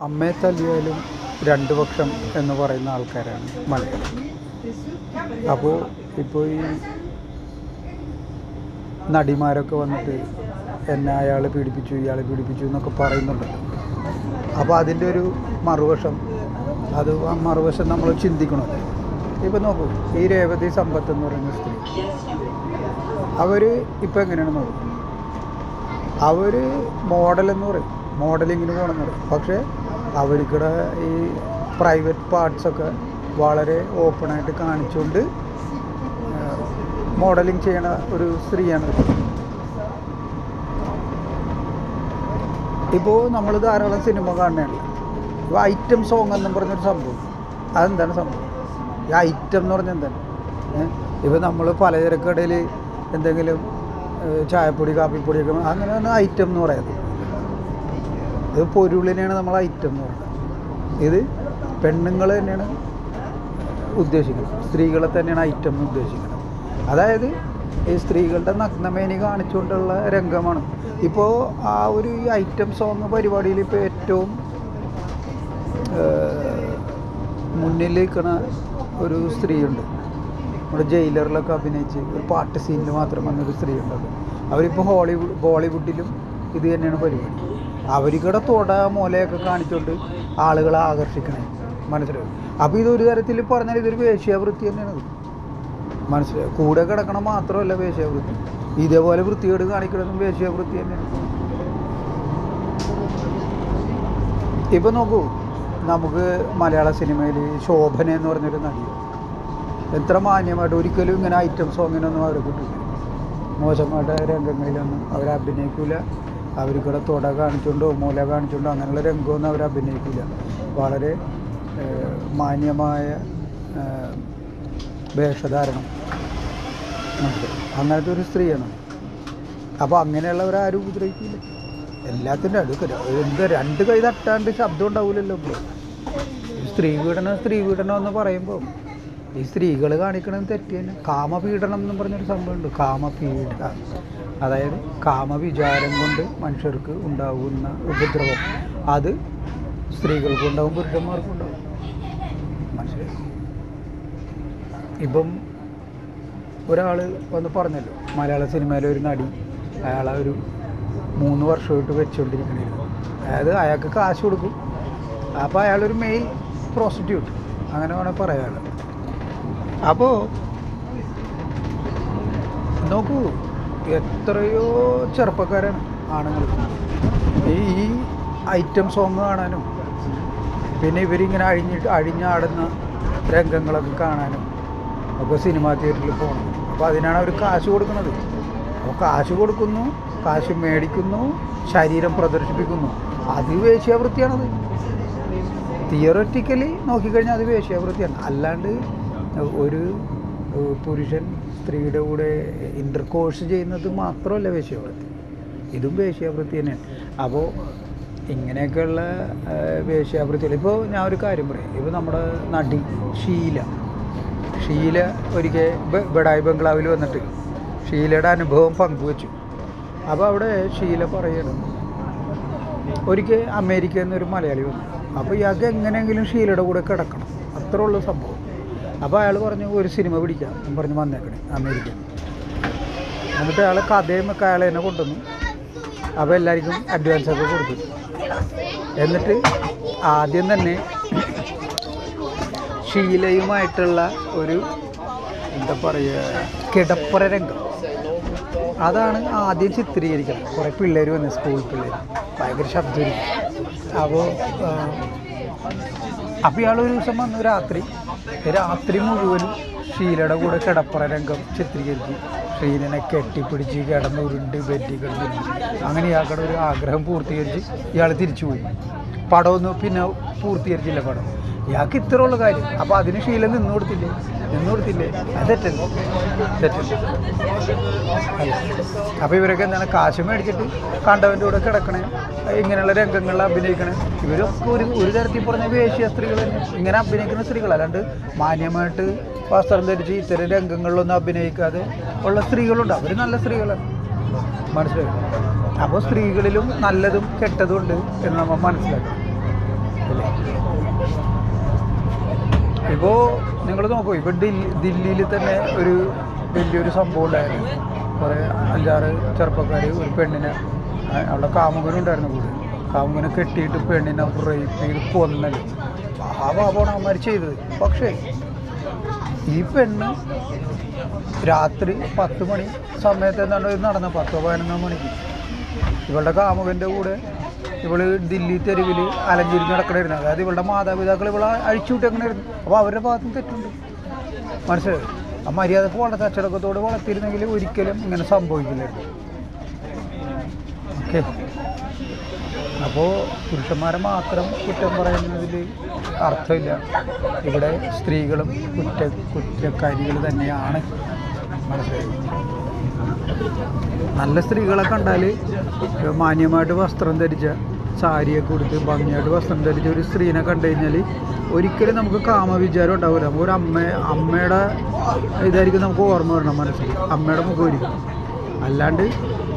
അമ്മയെ തല്ലിയാലും രണ്ട് പക്ഷം എന്ന് പറയുന്ന ആൾക്കാരാണ് മലയാളം. അപ്പോൾ ഇപ്പോൾ ഈ നടിമാരൊക്കെ വന്നിട്ട് എന്നെ അയാൾ പീഡിപ്പിച്ചു ഇയാൾ പീഡിപ്പിച്ചു എന്നൊക്കെ പറയുന്നുണ്ട്. അപ്പോൾ അതിന്റെ ഒരു മറുവശം അത് ആ മറുവശം നമ്മൾ ചിന്തിക്കണം. ഇപ്പം നോക്കൂ ഈ രേവതി സമ്പത്ത് എന്ന് പറയുന്ന സ്ത്രീ അവർ ഇപ്പം എങ്ങനെയാണ് നോക്കുന്നത്? അവർ മോഡൽ എന്ന് പറയും മോഡലിങ്ങിന് പോകണമെന്ന് പറയും. പക്ഷേ അവർക്കിടെ ഈ പ്രൈവറ്റ് പാർട്സൊക്കെ വളരെ ഓപ്പണായിട്ട് കാണിച്ചുകൊണ്ട് മോഡലിംഗ് ചെയ്യണ ഒരു സ്ത്രീയാണ്. ഇപ്പോൾ നമ്മൾ ധാരാളം സിനിമ കാണുകയാണ് ഇപ്പോൾ ഐറ്റം സോങ് എന്നും പറഞ്ഞൊരു സംഭവം. അതെന്താണ് സംഭവം? ഈ ഐറ്റം എന്ന് പറഞ്ഞാൽ എന്താണ്? ഇപ്പോൾ നമ്മൾ പലചരക്കടയിൽ എന്തെങ്കിലും ചായപ്പൊടി കാപ്പിപ്പൊടിയൊക്കെ അങ്ങനെയാണ് ഐറ്റം എന്ന് പറയുന്നത് ഇത് പൊരുളിനെയാണ് നമ്മൾ ഐറ്റം എന്ന് പറയുന്നത്. ഇത് പെണ്ണുങ്ങൾ തന്നെയാണ് ഉദ്ദേശിക്കുന്നത്. സ്ത്രീകളെ തന്നെയാണ് ഐറ്റം എന്ന് ഉദ്ദേശിക്കുന്നത്. അതായത് ഈ സ്ത്രീകളുടെ നഗ്നമേനി കാണിച്ചുകൊണ്ടുള്ള രംഗമാണ്. ഇപ്പോൾ ആ ഒരു ഈ ഐറ്റം സോങ് പരിപാടിയിൽ ഇപ്പോൾ ഏറ്റവും മുന്നിൽ നിൽക്കുന്ന ഒരു സ്ത്രീയുണ്ട്. നമ്മുടെ ജയിലറിലൊക്കെ അഭിനയിച്ച് ഒരു പാട്ട് സീനിൽ മാത്രം വന്നൊരു സ്ത്രീയുണ്ടത് അവരിപ്പോൾ ഹോളിവുഡ് ബോളിവുഡിലും ഇത് തന്നെയാണ് പരിപാടി. അവർക്കിടെ തൊട മൂലയൊക്കെ കാണിച്ചുകൊണ്ട് ആളുകളെ ആകർഷിക്കണേ. മനസ്സിലാവും അപ്പോൾ ഇതൊരു തരത്തിൽ പറഞ്ഞാൽ ഇതൊരു വേശ്യാവൃത്തി തന്നെയാണ് മനസ്സിലായി? കൂടെ കിടക്കണം മാത്രമല്ല വേശ്യാവൃത്തി. ഇതേപോലെ വൃത്തികേട് കാണിക്കണതും വേശ്യാവൃത്തി തന്നെയാണ്. ഇപ്പം നോക്കൂ നമുക്ക് മലയാള സിനിമയിൽ ശോഭന എന്ന് പറഞ്ഞൊരു നടി. എത്ര മാന്യമായിട്ട് ഒരിക്കലും ഇങ്ങനെ ഐറ്റം സോങ്ങിനൊന്നും അവർ കിട്ടില്ല. മോശമായിട്ട് രംഗങ്ങളിലൊന്നും അവർ അഭിനയിക്കില്ല അവർക്കൂടെ തുട കാണിച്ചുകൊണ്ടോ മൂല കാണിച്ചുകൊണ്ടോ അങ്ങനെയുള്ള രംഗമൊന്നും അവർ അഭിനയിക്കില്ല. വളരെ മാന്യമായ വേഷധാരണം. അങ്ങനത്തെ ഒരു സ്ത്രീയാണ്. അപ്പോൾ അങ്ങനെയുള്ളവരാരും ഉപദ്രവിക്കില്ല. എല്ലാത്തിന്റെ അടുക്ക എന്ത് രണ്ട് കൈ തട്ടാണ്ട് ശബ്ദം ഉണ്ടാവില്ലല്ലോ ബ്രോ സ്ത്രീ പീഡനം സ്ത്രീ പീഡനം എന്ന് പറയുമ്പോൾ ഈ സ്ത്രീകൾ കാണിക്കണത് തെറ്റ് തന്നെ കാമപീഡനം എന്ന് പറഞ്ഞൊരു സംഭവമുണ്ട്. കാമപീഡ അതായത് കാമവിചാരം കൊണ്ട് മനുഷ്യർക്ക് ഉണ്ടാകുന്ന ഉപദ്രവം. അത് സ്ത്രീകൾക്കും ഉണ്ടാവും പുരുഷന്മാർക്കും ഉണ്ടാവും. മനസ്സിലായി ഇപ്പം ഒരാൾ വന്ന് പറഞ്ഞല്ലോ മലയാള സിനിമയിലെ ഒരു നടി അയാളെ ഒരു മൂന്ന് വർഷമായിട്ട് വെച്ചുകൊണ്ടിരിക്കണിരുന്നു അതായത് അയാൾക്ക് കാശ് കൊടുക്കും. അപ്പോൾ അയാളൊരു മെയിൽ പ്രോസ്റ്റിറ്റ്യൂട്ട് അങ്ങനെ വേണമെങ്കിൽ പറയാനുള്ളത് അപ്പോൾ നോക്കൂ എത്രയോ ചെറുപ്പക്കാരാണ് ആണുങ്ങൾ. ഈ ഐറ്റം സോങ് കാണാനും പിന്നെ ഇവരിങ്ങനെ അഴിഞ്ഞിട്ട് അഴിഞ്ഞാടുന്ന രംഗങ്ങളൊക്കെ കാണാനും ഒക്കെ സിനിമാ തിയേറ്ററിൽ പോകണം. അപ്പോൾ അതിനാണ് അവർ കാശ് കൊടുക്കുന്നത്. അപ്പോൾ കാശ് കൊടുക്കുന്നു കാശ് മേടിക്കുന്നു ശരീരം പ്രദർശിപ്പിക്കുന്നു. അത് വേശ്യാവൃത്തിയാണത് തിയററ്റിക്കലി നോക്കിക്കഴിഞ്ഞാൽ അത് വേശ്യാവൃത്തിയാണ് അല്ലാണ്ട് ഒരു പുരുഷൻ സ്ത്രീയുടെ കൂടെ ഇന്റർകോഴ്സ് ചെയ്യുന്നത് മാത്രമല്ല വേശ്യാവൃത്തി. ഇതും വേശ്യാവൃത്തി തന്നെയാണ്. അപ്പോൾ ഇങ്ങനെയൊക്കെയുള്ള വേശ്യാവൃത്തികൾ. ഇപ്പോൾ ഞാൻ ഒരു കാര്യം പറയാം. ഇപ്പോൾ നമ്മുടെ നടി ഷീല. ഷീല ഒരിക്കൽ ബഡായ് ബംഗ്ലാവിൽ വന്നിട്ട് ഷീലയുടെ അനുഭവം പങ്കുവച്ചു. അപ്പോൾ അവിടെ ഷീല പറയണം ഒരിക്കൽ അമേരിക്കയിൽ നിന്നൊരു മലയാളി വന്നു. അപ്പോൾ ഇയാൾക്ക് എങ്ങനെയെങ്കിലും ഷീലയുടെ കൂടെ കിടക്കണം. അത്രയുള്ള സംഭവം. അപ്പോൾ അയാൾ പറഞ്ഞു ഒരു സിനിമ പിടിക്കാം. പറഞ്ഞ് വന്നേക്കണേ അമേരിക്ക എന്നിട്ട് അയാൾ കഥയും ഒക്കെ അയാൾ എന്നെ കൊണ്ടുവന്നു. അപ്പോൾ എല്ലാവർക്കും അഡ്വാൻസ് ഒക്കെ കൊടുത്തു. എന്നിട്ട് ആദ്യം തന്നെ ഷീലയുമായിട്ടുള്ള ഒരു എന്താ പറയുക കിടപ്പറ രംഗം. അതാണ് ആദ്യം ചിത്രീകരിക്കുന്നത് കുറേ പിള്ളേർ വന്നു സ്കൂൾ പിള്ളേർ ഭയങ്കര ശബ്ദം അപ്പോൾ അപ്പോൾ ഇയാൾ ഒരു ദിവസം വന്നു രാത്രി രാത്രി മുഴുവൻ ഷീലയുടെ കൂടെ കിടപ്പറ രംഗം ചിത്രീകരിച്ചു. ഷീലിനെ കെട്ടിപ്പിടിച്ച് കിടന്ന് ഉരുണ്ട് ബെറ്റി കിടന്നു. അങ്ങനെ ഇയാൾക്കുടെ ഒരു ആഗ്രഹം പൂർത്തീകരിച്ച് ഇയാൾ തിരിച്ചു പോയി. പടമൊന്നും പിന്നെ പൂർത്തീകരിച്ചില്ല പടം. ഇയാൾക്ക് ഇത്രയുള്ള കാര്യം. അപ്പോൾ അതിന് ഷീല നിന്നു കൊടുത്തില്ലേ? നിന്ന് കൊടുത്തില്ലേ? തെറ്റല്ലേ അല്ല അപ്പോൾ ഇവരൊക്കെ എന്താണ് കാശ് മേടിച്ചിട്ട് കണ്ടവന്റെ കൂടെ കിടക്കണേ ഇങ്ങനെയുള്ള രംഗങ്ങളിൽ അഭിനയിക്കണേ. ഇവരൊക്കെ ഒരു ഒരു തരത്തിൽ പറഞ്ഞ വേശ്യ സ്ത്രീകൾ തന്നെ. ഇങ്ങനെ അഭിനയിക്കുന്ന സ്ത്രീകൾ അല്ലാണ്ട് മാന്യമായിട്ട് വസ്ത്രം ധരിച്ച് ഇത്തരം രംഗങ്ങളിലൊന്നും അഭിനയിക്കാതെ ഉള്ള സ്ത്രീകളുണ്ട്. അവർ നല്ല സ്ത്രീകളാണ്. മനസ്സിലായി? അപ്പോൾ സ്ത്രീകളിലും നല്ലതും കെട്ടതും ഉണ്ട് എന്ന് നമ്മൾ മനസ്സിലാക്കണം. ഇപ്പോൾ നിങ്ങൾ നോക്കൂ ഇപ്പോൾ ദില്ലി ദില്ലിയിൽ തന്നെ ഒരു വലിയൊരു സംഭവം ഉണ്ടായിരുന്നു. കുറേ അഞ്ചാറ് ചെറുപ്പക്കാർ ഒരു പെണ്ണിനെ അവിടെ കാമുകനുണ്ടായിരുന്നു കൂടി. കാമുകനെ കെട്ടിയിട്ട് പെണ്ണിനെ റേപ്പ് ചെയ്ത് കൊന്നൽ. പാപമാണ് അവന്മാർ ചെയ്തത്. പക്ഷേ ഈ പെണ്ണ് രാത്രി പത്ത് മണി സമയത്ത് എന്താണ് നടന്ന പത്തോ പതിനൊന്നോ മണിക്ക്. ഇവളുടെ കാമുകന്റെ കൂടെ ഇവൾ ദില്ലി തെരുവിൽ അലഞ്ഞിരിഞ്ഞ് നടക്കണമായിരുന്നു അതായത് ഇവളുടെ മാതാപിതാക്കൾ ഇവളെ അഴിച്ചുവിട്ടേക്കണായിരുന്നു അപ്പോൾ അവരുടെ ഭാഗത്തും തെറ്റുണ്ട്. മനസ്സിലായി? ആ മര്യാദയ്ക്ക് വളരെ അച്ചടക്കത്തോട് വളർത്തിയിരുന്നെങ്കിൽ ഒരിക്കലും ഇങ്ങനെ സംഭവിക്കില്ലായിരുന്നു. ഓക്കെ. അപ്പോൾ പുരുഷന്മാരെ മാത്രം കുറ്റം പറയുന്നതിൽ അർത്ഥമില്ല. ഇവിടെ സ്ത്രീകളും കുറ്റ കുറ്റക്കാരികൾ തന്നെയാണ്. മനസ്സിലായി? നല്ല സ്ത്രീകളെ കണ്ടാൽ മാന്യമായിട്ട് വസ്ത്രം ധരിച്ച സാരിയൊക്കെ കൊടുത്ത് ഭംഗിയായിട്ട് വസ്ത്രം ധരിച്ച ഒരു സ്ത്രീനെ കണ്ടു കഴിഞ്ഞാൽ ഒരിക്കലും നമുക്ക് കാമവിചാരം ഉണ്ടാവില്ല നമുക്ക് ഒരു അമ്മ അമ്മയുടെ ഇതായിരിക്കും നമുക്ക് ഓർമ്മ വരണം മനസ്സിൽ. അമ്മയുടെ മുഖമായിരിക്കും അല്ലാണ്ട്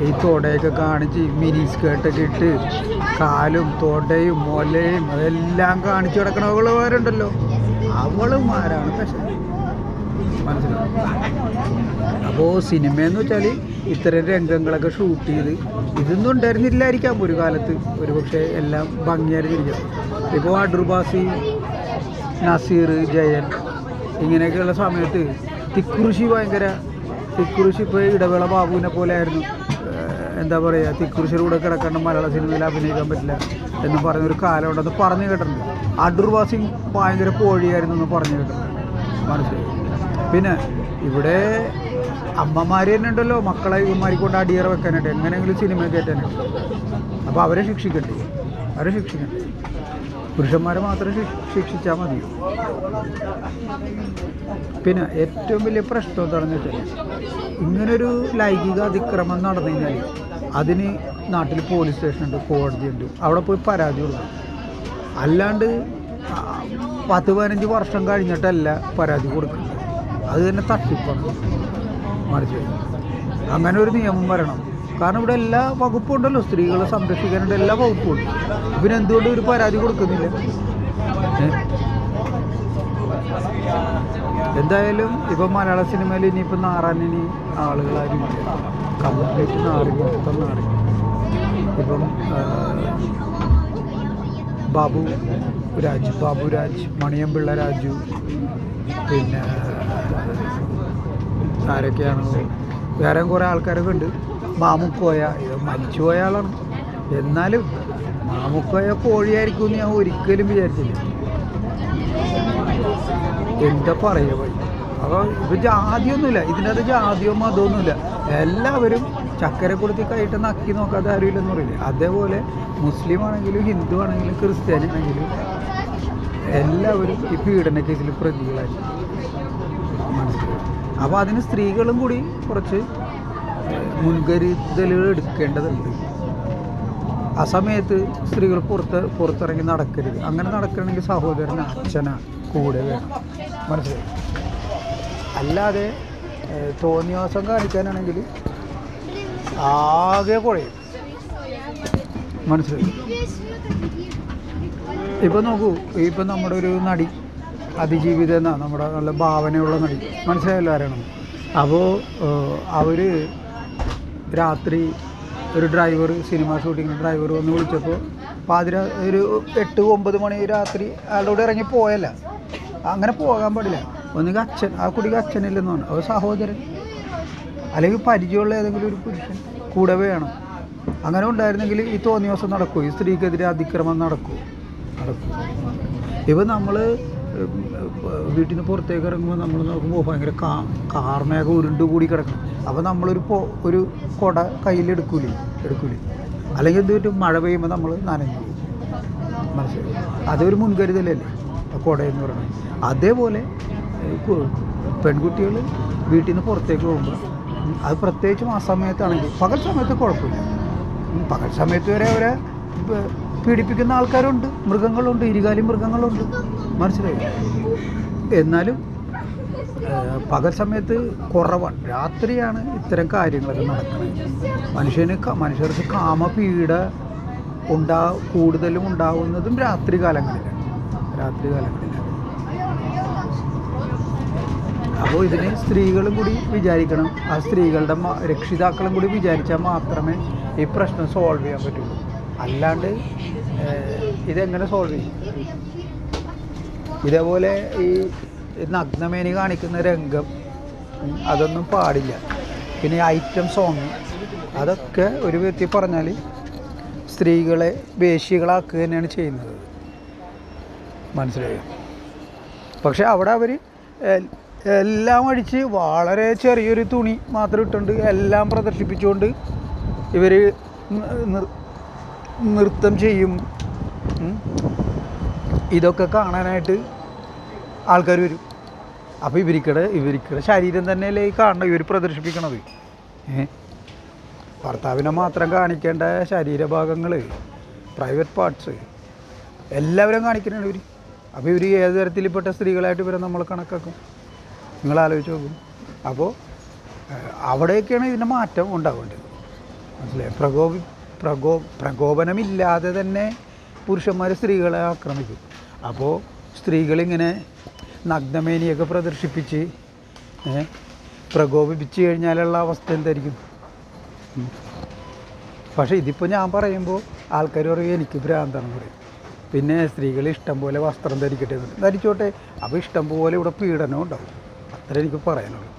ഈ തോടയൊക്കെ കാണിച്ച് മിനി സ്കേർട്ടൊക്കെ ഇട്ട് കാലും തോടയും മുലയും അതെല്ലാം കാണിച്ചു കിടക്കണവളുമാരുണ്ടല്ലോ അവളുമാരാണ് പക്ഷേ മനസ്സിലാവും അപ്പോൾ സിനിമയെന്ന് വെച്ചാൽ ഇത്തരം രംഗങ്ങളൊക്കെ ഷൂട്ട് ചെയ്ത് ഇതൊന്നും ഉണ്ടായിരുന്നില്ലായിരിക്കാം ഒരു കാലത്ത്. ഒരു പക്ഷേ എല്ലാം ഭംഗിയായിരുന്നിരിക്കാം ഇപ്പോൾ അടൂർബാസി നസീർ ജയൻ ഇങ്ങനെയൊക്കെയുള്ള സമയത്ത് തിക്കുറിശി ഭയങ്കര തിക്കുറിശി ഇപ്പോൾ ഇടവേള ബാബുവിനെ പോലെ ആയിരുന്നു. എന്താ പറയുക തിക്കുറിശിയുടെ കൂടെ കിടക്കേണ്ട മലയാള സിനിമയിൽ അഭിനയിക്കാൻ പറ്റില്ല എന്ന് പറഞ്ഞൊരു കാലം ഉണ്ടെന്ന് പറഞ്ഞു കേട്ടിട്ടുണ്ട്. അടൂർബാസി ഭയങ്കര കോഴിയായിരുന്നു എന്ന് പറഞ്ഞു കേട്ടിട്ടുണ്ട്. മനസ്സിലായി? പിന്നെ ഇവിടെ അമ്മമാർ തന്നെ ഉണ്ടല്ലോ. മക്കളെ ഇവന്മാരിക്കൊണ്ട് അടിയറ വെക്കാനായിട്ട്. എങ്ങനെയെങ്കിലും സിനിമ കയറ്റാൻ അപ്പോൾ അവരെ ശിക്ഷിക്കണ്ടേ? അവരെ ശിക്ഷിക്കണ്ടേ? പുരുഷന്മാരെ മാത്രം ശിക്ഷ- ശിക്ഷിച്ചാൽ മതി പിന്നെ ഏറ്റവും വലിയ പ്രശ്നം എന്താണെന്ന് വെച്ചാൽ ഇങ്ങനൊരു ലൈംഗിക അതിക്രമം നടന്നു കഴിഞ്ഞാൽ അതിന് നാട്ടിൽ പോലീസ് സ്റ്റേഷനുണ്ട് കോടതിയുണ്ട് അവിടെ പോയി പരാതി കൊടുക്കണം. അല്ലാണ്ട് പത്ത് പതിനഞ്ച് വർഷം കഴിഞ്ഞിട്ടല്ല പരാതി കൊടുക്കുന്നത്. അത് തന്നെ തട്ടിപ്പാണ്. മറിച്ച് അങ്ങനെ ഒരു നിയമം വരണം. കാരണം ഇവിടെ എല്ലാ വകുപ്പും ഉണ്ടല്ലോ. സ്ത്രീകളെ സംരക്ഷിക്കാനുള്ള എല്ലാ വകുപ്പും ഉണ്ട്. പിന്നെ എന്തുകൊണ്ട് ഒരു പരാതി കൊടുക്കുന്നില്ല? എന്തായാലും ഇപ്പം മലയാള സിനിമയിൽ ഇനിയിപ്പോ നാറാനിനി ആളുകളാരും കംപ്ലീറ്റ് നാറി മൊത്തം നാറി. ഇപ്പം ബാബു രാജ് ബാബു രാജ് മണിയമ്പിള്ള രാജു പിന്നെ ആരൊക്കെയാണ്. വേറെ കുറേ ആൾക്കാരൊക്കെ ഉണ്ട്. മാമുക്കോയ ഇത് മരിച്ചുപോയ ആളാണ്. എന്നാലും മാമുക്കോയ കോഴിയായിരിക്കും എന്ന് ഞാൻ ഒരിക്കലും വിചാരിച്ചില്ല. എന്താ പറയുക പോയി അപ്പോൾ ഇപ്പം ജാതിയൊന്നുമില്ല. അത് ജാതിയോ മതമൊന്നുമില്ല. എല്ലാവരും ചക്കര കൊടുത്തി കൈയിട്ട് നക്കി നോക്കാതെ അറിയില്ലെന്ന് പറയില്ല? അതേപോലെ മുസ്ലിം ആണെങ്കിലും ഹിന്ദു ആണെങ്കിലും ക്രിസ്ത്യാനി ആണെങ്കിലും എല്ലാവരും ഈ പീഡന കേസിൽ പ്രതികളായി മനസ്സിലായി അപ്പോൾ അതിന് സ്ത്രീകളും കൂടി കുറച്ച് മുൻകരുതലുകൾ എടുക്കേണ്ടതുണ്ട്. ആ സമയത്ത് സ്ത്രീകൾ പുറത്ത് പുറത്തിറങ്ങി നടക്കരുത്. അങ്ങനെ നടക്കണമെങ്കിൽ സഹോദരൻ അച്ഛന കൂടെ വേണം. മനസ്സിലായി? അല്ലാതെ തോന്നിയാസം കാണിക്കാനാണെങ്കിൽ ആകെ കുഴയും. മനസ്സിലായി? ഇപ്പം നോക്കൂ ഇപ്പം നമ്മുടെ ഒരു നടി അതിജീവിത എന്നാണ് നമ്മുടെ നല്ല ഭാവനയുള്ള നടി. മനസ്സിലായല്ലോ ആരാണ്? അപ്പോൾ അവർ രാത്രി ഒരു ഡ്രൈവർ സിനിമ ഷൂട്ടിങ്ങിന് ഡ്രൈവർ വന്ന് വിളിച്ചപ്പോൾ പാതിര ഒരു എട്ട് ഒമ്പത് മണി രാത്രി അയാളുടെ കൂടെ ഇറങ്ങി പോയല്ല. അങ്ങനെ പോകാൻ പാടില്ല. ഒന്നുകിൽ അച്ഛൻ ആ കുട്ടിക്ക് അച്ഛനില്ലെന്ന് പറഞ്ഞു. അപ്പോൾ സഹോദരൻ. അല്ലെങ്കിൽ പരിചയമുള്ള ഏതെങ്കിലും ഒരു പുരുഷൻ കൂടെ വേണം. അങ്ങനെ ഉണ്ടായിരുന്നെങ്കിൽ ഈ തോന്നിയ ദിവസം നടക്കുമോ ഈ സ്ത്രീക്കെതിരെ അതിക്രമം നടക്കുമോ നടക്കും. ഇപ്പം നമ്മൾ വീട്ടിൽ നിന്ന് പുറത്തേക്ക് ഇറങ്ങുമ്പോൾ നമ്മൾ നോക്കുമ്പോൾ ഭയങ്കര കാ കാർമേഘം ഉരുണ്ട് കൂടി കിടക്കണം. അപ്പോൾ നമ്മളൊരു പോ ഒരു കുട കയ്യിലെടുക്കൂലേ എടുക്കൂലേ? അല്ലെങ്കിൽ എന്ത് പറ്റും? മഴ പെയ്യുമ്പോൾ നമ്മൾ നനഞ്ഞു മനസ്സിലായി? അതൊരു മുൻകരുതലല്ലേ? കുടയെന്ന് പറയുന്നത്. അതേപോലെ പെൺകുട്ടികൾ വീട്ടിൽ നിന്ന് പുറത്തേക്ക് പോകുമ്പോൾ അത് പ്രത്യേകിച്ചും ആ സമയത്താണെങ്കിൽ പകൽ സമയത്ത് കുഴപ്പമില്ല. പകൽ സമയത്ത് വരെ അവരെ പീഡിപ്പിക്കുന്ന ആൾക്കാരുണ്ട്. മൃഗങ്ങളുണ്ട് ഇരുകാലി മൃഗങ്ങളുണ്ട്. മനസ്സിലായി? എന്നാലും പകൽ സമയത്ത് കുറവാണ്. രാത്രിയാണ് ഇത്തരം കാര്യങ്ങളൊക്കെ നടക്കുന്നത്. മനുഷ്യന് മനുഷ്യർക്ക് കാമപീഡ ഉണ്ടാ കൂടുതലും ഉണ്ടാവുന്നതും രാത്രി കാലങ്ങളിലാണ് രാത്രി കാലങ്ങളിലാണ് അപ്പോൾ ഇതിന് സ്ത്രീകളും കൂടി വിചാരിക്കണം. ആ സ്ത്രീകളുടെ രക്ഷിതാക്കളും കൂടി വിചാരിച്ചാൽ മാത്രമേ ഈ പ്രശ്നം സോൾവ് ചെയ്യാൻ പറ്റുള്ളൂ. അല്ലാണ്ട് ഇതെങ്ങനെ സോൾവ് ചെയ്യും? ഇതേപോലെ ഈ നഗ്നമേനി കാണിക്കുന്ന രംഗം അതൊന്നും പാടില്ല. പിന്നെ ഐറ്റം സോങ് അതൊക്കെ ഒരു വ്യക്തി പറഞ്ഞാൽ സ്ത്രീകളെ വേശികളാക്കുക തന്നെയാണ് ചെയ്യുന്നത്. മനസ്സിലായോ? പക്ഷെ അവിടെ അവർ എല്ലാം അടിച്ച് വളരെ ചെറിയൊരു തുണി മാത്രം ഇട്ടുണ്ട്. എല്ലാം പ്രദർശിപ്പിച്ചുകൊണ്ട് ഇവർ നൃത്തം ചെയ്യും. ഇതൊക്കെ കാണാനായിട്ട് ആൾക്കാർ വരും. അപ്പോൾ ഇവർക്കടെ ഇവർക്കടെ ശരീരം തന്നെയല്ലേ ഈ കാണണം ഇവർ പ്രദർശിപ്പിക്കണത്. ഭർത്താവിനെ മാത്രം കാണിക്കേണ്ട ശരീരഭാഗങ്ങൾ പ്രൈവറ്റ് പാർട്സ് എല്ലാവരും കാണിക്കുന്നുണ്ട് ഇവർ അപ്പോൾ ഇവർ ഏത് തരത്തിൽപ്പെട്ട സ്ത്രീകളായിട്ട് ഇവരെ നമ്മൾ കണക്കാക്കും? നിങ്ങൾ ആലോചിച്ച് നോക്കും. അപ്പോൾ അവിടെയൊക്കെയാണ് ഇതിന്റെ മാറ്റം ഉണ്ടാവേണ്ടത്. മനസ്സിലായി? പ്രകോപി പ്രകോ പ്രകോപനമില്ലാതെ തന്നെ പുരുഷന്മാർ സ്ത്രീകളെ ആക്രമിക്കും. അപ്പോൾ സ്ത്രീകളിങ്ങനെ നഗ്നമേനിയൊക്കെ പ്രദർശിപ്പിച്ച് പ്രകോപിപ്പിച്ച് കഴിഞ്ഞാലുള്ള അവസ്ഥ എന്തായിരിക്കും? പക്ഷെ ഇതിപ്പോൾ ഞാൻ പറയുമ്പോൾ ആൾക്കാർ പറയും എനിക്ക് ഭ്രാന്താണ് പറയും. പിന്നെ സ്ത്രീകൾ ഇഷ്ടം പോലെ വസ്ത്രം ധരിക്കട്ടെ ധരിച്ചോട്ടെ. അപ്പോൾ ഇഷ്ടം പോലെ ഇവിടെ പീഡനം ഉണ്ടാവും. അത്ര എനിക്ക് പറയാനുള്ളൂ.